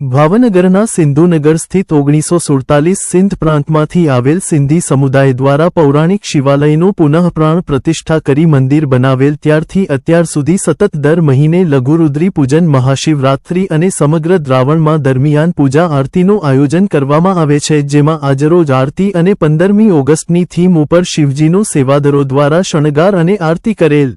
ભાવનગરના સિંધુનગર સ્થિત ઓગણીસો સુડતાલીસ સિંધ પ્રાંતમાંથી આવેલ સિંધી સમુદાય દ્વારા પૌરાણિક શિવાલયનું પુનઃપ્રાણ પ્રતિષ્ઠા કરી મંદિર બનાવેલ ત્યારથી અત્યાર સુધી સતત દર મહિને લઘુરુદ્રી પૂજન, મહાશિવરાત્રિ અને સમગ્ર દ્રાવણમાં દરમિયાન પૂજા આરતીનું આયોજન કરવામાં આવે છે, જેમાં આજરોજ આરતી અને પંદરમી ઓગસ્ટની થીમ ઉપર શિવજીનું સેવાદરો દ્વારા શણગાર અને આરતી કરેલ.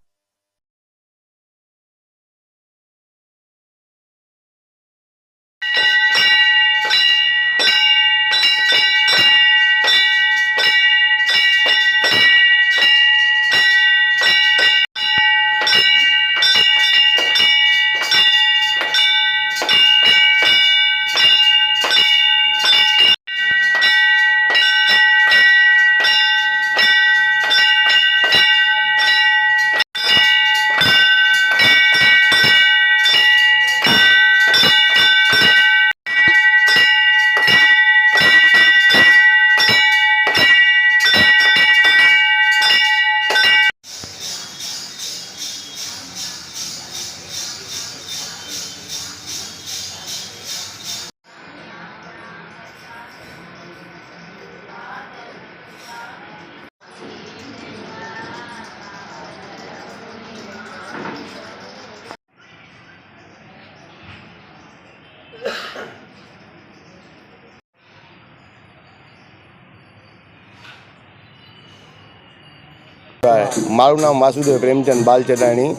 મારું નામ વાસુદેવ પ્રેમચંદ બાલચટાણી,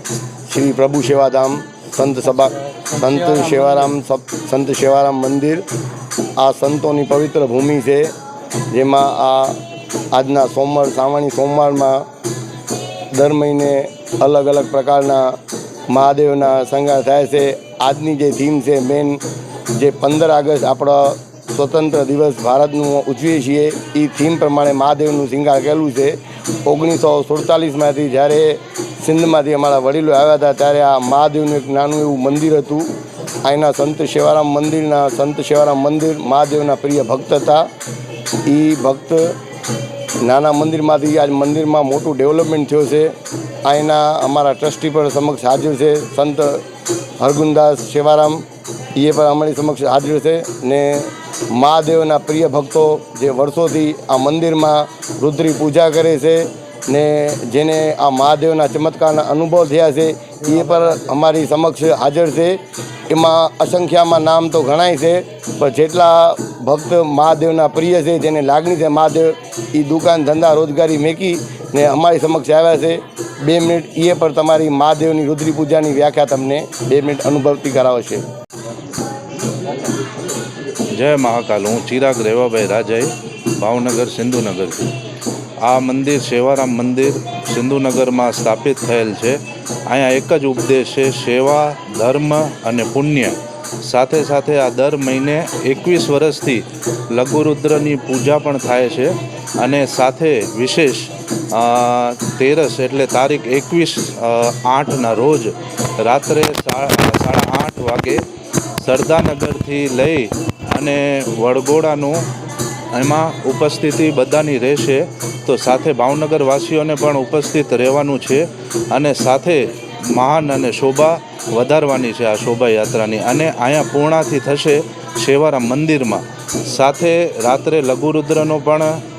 શ્રી પ્રભુ સેવાધામ, સંત સભા, સંત સેવારામ સંત સેવારામ મંદિર. આ સંતોની પવિત્ર ભૂમિ છે, જેમાં આ આજના સોમવાર શ્રાવણી સોમવારમાં દર મહિને અલગ અલગ પ્રકારના મહાદેવના શૃંગાર થાય છે. આજની જે થીમ છે મેન જે પંદર આગસ્ટ આપણો સ્વતંત્ર દિવસ ભારતનું ઉજવીએ છીએ એ થીમ પ્રમાણે મહાદેવનું શિંગાર કરેલું છે. ઓગણીસો સુડતાલીસમાંથી જ્યારે સિંધમાંથી અમારા વડીલો આવ્યા હતા, ત્યારે આ મહાદેવનું એક નાનું એવું મંદિર હતું. અહીંના સંત સેવારામ મંદિરના સંત સેવારામ મંદિર, મહાદેવના પ્રિય ભક્ત હતા. એ ભક્ત નાના મંદિરમાંથી આજ મંદિરમાં મોટું ડેવલપમેન્ટ થયું છે. અહીંના અમારા ટ્રસ્ટી પણ સમક્ષ હાજર છે. સંત હરગુનદાસ સેવારામ એ પણ અમારી સમક્ષ હાજર છે ને મહાદેવના પ્રિય ભક્તો જે વર્ષોથી આ મંદિરમાં રુદ્રી પૂજા કરે છે ને જેને આ મહાદેવના ચમત્કારના અનુભવ થયા છે, એ પણ અમારી સમક્ષ હાજર છે. એમાં અસંખ્યામાં નામ તો ઘણાય છે, પણ જેટલા ભક્ત મહાદેવના પ્રિય છે, જેને લાગણી છે મહાદેવ, એ દુકાન ધંધા રોજગારી મેકી ને અમારી સમક્ષ આવ્યા છે. બે મિનિટ એ પણ તમારી મહાદેવની રુદ્રી પૂજાની વ્યાખ્યા તમને બે મિનિટ અનુભવતી કરાવશે. જય મહાકાલ. હું ચિરાગ રેવાભાઈ રાજાઈ, ભાવનગર સિંધુનગરથી. આ મંદિર, સેવારામ મંદિર સિંધુનગરમાં સ્થાપિત થયેલ છે. અહીંયા એક જ ઉપદેશ છે, સેવા, ધર્મ અને પુણ્ય. સાથે સાથે આ દર મહિને એકવીસ વર્ષથી લઘુરુદ્રની પૂજા પણ થાય છે અને સાથે વિશેષ તેરસ એટલે તારીખ એકવીસ આઠના રોજ રાત્રે સાડા આઠ વાગે સરદારનગરથી લઈ અને વડગોડાનું એમાં ઉપસ્થિતિ બધાની રહેશે. તો સાથે ભાવનગરવાસીઓને પણ ઉપસ્થિત રહેવાનું છે અને સાથે મહાન અને શોભા વધારવાની છે આ શોભાયાત્રાની. અને અહીંયા પૂર્ણાથી થશે શેવારામ મંદિરમાં. સાથે રાત્રે લઘુરુદ્રનો પણ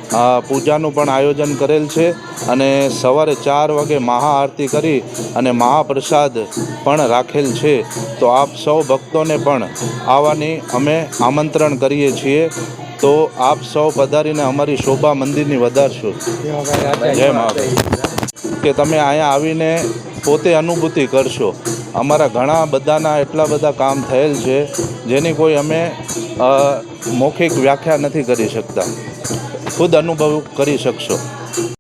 પૂજાનું પણ આયોજન કરેલ છે અને સવારે ચાર વાગે મહાઆરતી કરી અને મહાપ્રસાદ પણ રાખેલ છે. તો આપ સૌ ભક્તોને પણ આવવાની અમે આમંત્રણ કરીએ છીએ. તો આપ સૌ પધારીને અમારી શોભા મંદિરની વધારશો. જય મહાદેવ. કે તમે અહીંયા આવીને પોતે અનુભૂતિ કરશો. અમારા ઘણા બધાના એટલા બધા કામ થયેલ છે, જેની કોઈ અમે મૌખિક વ્યાખ્યા નથી કરી શકતા. ખુદ અનુભવ કરી શકશો.